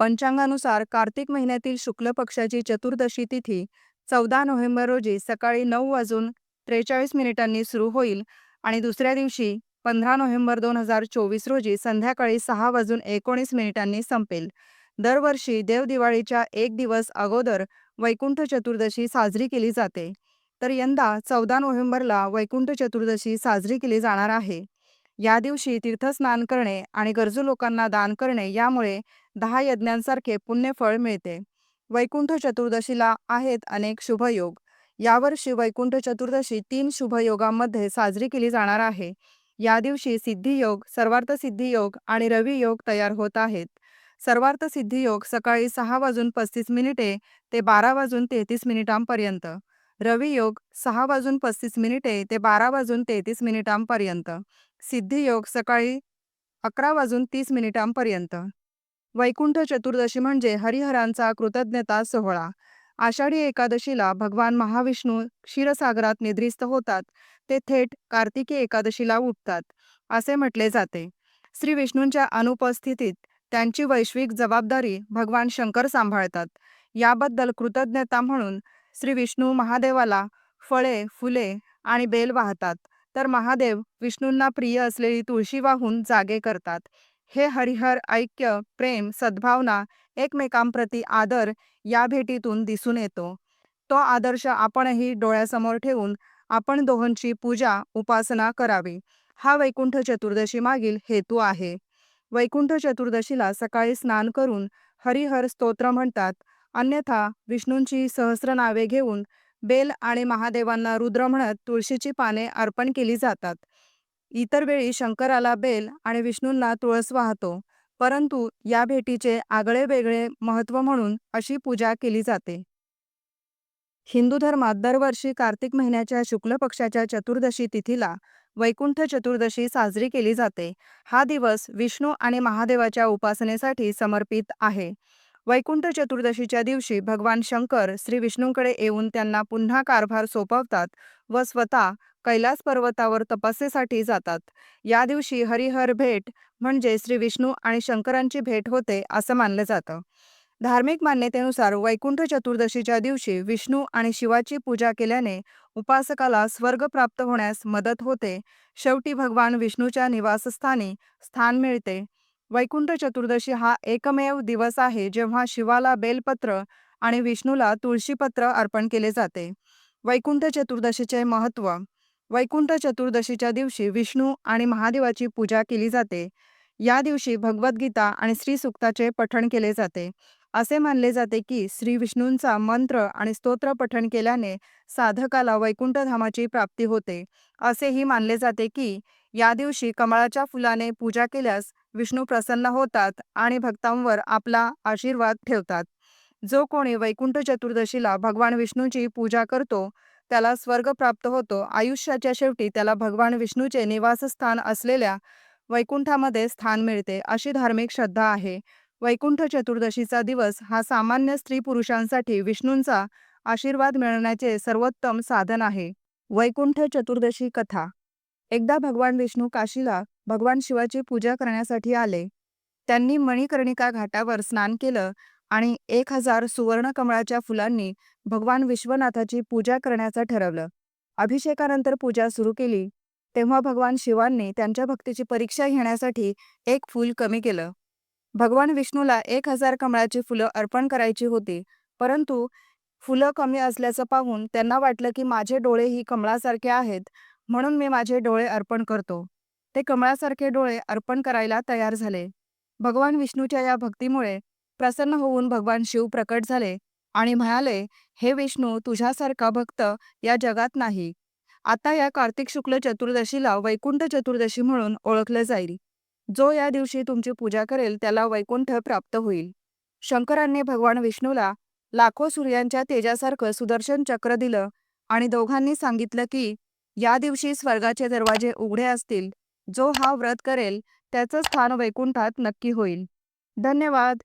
पंचांगानुसार कार्तिक महिन्यातील शुक्ल पक्षाची चतुर्दशी तिथी चौदा नोव्हेंबर रोजी सकाळी नऊ वाजून त्रेचाळीस मिनिटांनी सुरू होईल आणि दुसऱ्या दिवशी पंधरा नोव्हेंबर दोन हजार चोवीस रोजी संध्याकाळी सहा वाजून एकोणीस मिनिटांनी संपेल. दरवर्षी देवदिवाळीच्या एक दिवस अगोदर वैकुंठ चतुर्दशी साजरी केली जाते. तर यंदा चौदा नोव्हेंबरला वैकुंठ चतुर्दशी साजरी केली जाणार आहे. या दिवशी तीर्थस्नान करणे आणि गरजू लोकांना दान करणे यामुळे दहा यज्ञांसारखे पुण्यफळ मिळते. वैकुंठ चतुर्दशीला आहेत अनेक शुभयोग. यावर्षी वैकुंठ चतुर्दशी तीन शुभयोगांमध्ये साजरी केली जाणार आहे. या दिवशी सिद्धियोग सर्वार्थ सिद्धियोग आणि रवी योग तयार होत आहेत. सर्वार्थ सिद्धियोग सकाळी सहा वाजून पस्तीस मिनिटे ते बारा वाजून तेहतीस मिनिटांपर्यंत. रवियोग सहा वाजून पस्तीस मिनिटे ते बारा वाजून तेहतीस मिनिटांपर्यंत. सिद्धियोग सकाळी अकरा वाजून तीस मिनिटांपर्यंत. वैकुंठ चतुर्दशी म्हणजे हरिहरांचा कृतज्ञता सोहळा. आषाढी एकादशीला भगवान महाविष्णू क्षीरसागरात निद्रिस्त होतात. ते थेट कार्तिकी एकादशीला उठतात असे म्हटले जाते. श्री विष्णूंच्या अनुपस्थितीत त्यांची वैश्विक जबाबदारी भगवान शंकर सांभाळतात. याबद्दल कृतज्ञता म्हणून श्री विष्णू महादेवाला फळे फुले आणि बेल वाहतात. तर महादेव विष्णूंना प्रिय असलेली तुळशी वाहून जागे करतात. हे हरिहर ऐक्य प्रेम सद्भावना एकमेकांप्रती आदर या भेटीतून दिसून येतो. तो आदर्श आपणही डोळ्यासमोर ठेवून आपण दोहोंची पूजा उपासना करावी. हा वैकुंठ चतुर्दशी मागील हेतू आहे. वैकुंठ चतुर्दशीला सकाळी स्नान करून हरिहर स्तोत्र म्हणतात. अन्यथा विष्णूंची सहस्र नावे घेऊन बेल आणि महादेवांना रुद्र म्हणत तुळशीची पाने अर्पण केली जातात. इतर वेळी शंकराला बेल आणि विष्णूंना तुळस वाहतो परंतु या भेटीचे आगळे वेगळे महत्त्व म्हणून अशी पूजा केली जाते. हिंदू धर्मात दरवर्षी कार्तिक महिन्याच्या शुक्ल पक्षाच्या चतुर्दशी तिथीला वैकुंठ चतुर्दशी साजरी केली जाते. हा दिवस विष्णू आणि महादेवाच्या उपासनेसाठी समर्पित आहे. वैकुंठ चतुर्दशीच्या दिवशी भगवान शंकर श्री विष्णूंकडे येऊन त्यांना पुन्हा कारभार सोपवतात व स्वतः कैलास पर्वतावर तपस्येसाठी जातात. या दिवशी हरिहर भेट म्हणजे श्री विष्णू आणि शंकरांची भेट होते असं मानलं जातं. धार्मिक मान्यतेनुसार वैकुंठ चतुर्दशीच्या दिवशी विष्णू आणि शिवाची पूजा केल्याने उपासकाला स्वर्ग प्राप्त होण्यास मदत होते. शेवटी भगवान विष्णूच्या निवासस्थानी स्थान मिळते. वैकुंठ चतुर्दशी हा एकमेव दिवस आहे जेव्हा शिवाला बेलपत्र आणि विष्णूला तुळशीपत्र अर्पण केले जाते. वैकुंठ चतुर्दशीचे महत्त्व वैकुंठ चतुर्दशीच्या दिवशी विष्णू आणि महादेवाची पूजा केली जाते. या दिवशी भगवद्गीता आणि श्रीसुक्ताचे पठण केले जाते. असे मानले जाते की श्री विष्णूंचा मंत्र आणि स्तोत्र पठण केल्याने साधकाला वैकुंठधामाची प्राप्ती होते. असेही मानले जाते की या दिवशी कमळाच्या फुलाने पूजा केल्यास विष्णू प्रसन्न होतात आणि भक्तांवर आपला आशीर्वाद ठेवतात. जो कोणी वैकुंठ चतुर्दशीला भगवान विष्णूची पूजा करतो त्याला स्वर्ग प्राप्त होतो. आयुष्याच्या शेवटी त्याला भगवान विष्णूचे निवासस्थान असलेल्या वैकुंठामध्ये स्थान मिळते अशी धार्मिक श्रद्धा आहे. वैकुंठ चतुर्दशीचा दिवस हा सामान्य स्त्री पुरुषांसाठी विष्णूंचा आशीर्वाद मिळवण्याचे सर्वोत्तम साधन आहे. वैकुंठ चतुर्दशी कथा एकदा भगवान विष्णू काशीला भगवान शिवाची पूजा करण्यासाठी आले. त्यांनी मणिकर्णिका घाटावर स्नान केलं आणि एक हजार सुवर्ण कमळाच्या फुलांनी भगवान विश्वनाथाची पूजा करण्याचं ठरवलं. अभिषेकानंतर पूजा सुरू केली. तेव्हा भगवान शिवांनी त्यांच्या भक्तीची परीक्षा घेण्यासाठी एक फूल कमी केलं. भगवान विष्णूला एक हजार कमळाची फुलं अर्पण करायची होती. परंतु फुलं कमी असल्याचं पाहून त्यांना वाटलं की माझे डोळे ही कमळासारखे आहेत. म्हणून मी माझे डोळे अर्पण करतो. ते कमळासारखे डोळे अर्पण करायला तयार झाले. भगवान विष्णूच्या या भक्तीमुळे प्रसन्न होऊन भगवान शिव प्रकट झाले आणि म्हणाले हे विष्णू तुझ्यासारखा भक्त या जगात नाही. आता या कार्तिक शुक्ल चतुर्दशीला वैकुंठ चतुर्दशी म्हणून ओळखलं जाईल. जो या दिवशी तुमची पूजा करेल त्याला वैकुंठ प्राप्त होईल. शंकरांनी भगवान विष्णूला लाखो सूर्यांच्या तेजासारखं सुदर्शन चक्र दिलं आणि दोघांनी सांगितलं की या दिवशी स्वर्गाचे दरवाजे उघडे असतील जो हा व्रत करेल त्याचं स्थान वैकुंठात नक्की होईल. धन्यवाद.